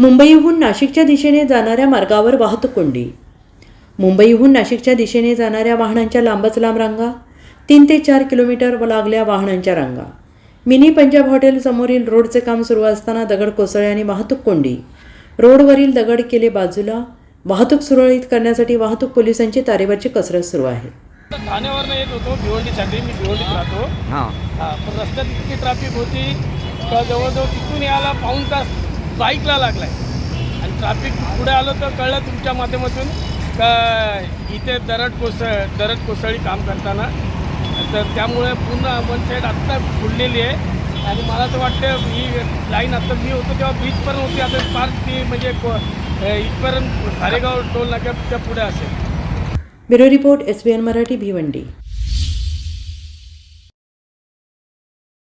मुंबईहून नाशिकच्या दिशेने जाणाऱ्या मार्गावर वाहतूक कोंडी. मुंबईहून नाशिकच्या दिशेने जाणाऱ्या वाहनांच्या लांबच लांब रांगा तीन ते चार किलोमीटर लागल्या वाहनांच्या रांगा. मिनी पंजाब हॉटेल समोरील रोडचे काम सुरू असताना दगड कोसळले आणि वाहतूक कोंडी. रोडवरील दगड केले बाजूला वाहतूक सुरळीत करण्यासाठी वाहतूक पोलिसांची तारेवरची कसरत सुरू आहे. ठाण्यावरनं येत होतो भिवंडीसाठी मी भिवंडीत राहतो. हां. हा पण रस्त्यात इतकी ट्रॅफिक होती जवळजवळ तिथून यायला पाऊण तास बाईकला लागलाय. आणि ट्रॅफिक पुढे आलं तर कळलं तुमच्या माध्यमातून का इथे दरड कोसळ दरड कोसळी काम करताना. तर त्यामुळे पूर्ण वन साईड आत्ता फुललेली आहे. आणि मला तर वाटतं ही लाईन आता मी होतो तेव्हा बीचपर्यंत होती. आता फार ती म्हणजे इथपर्यंत खारेगाव टोल नाक्याच्या पुढे असेल. Bureau report S B N Marathi Bhiwandi.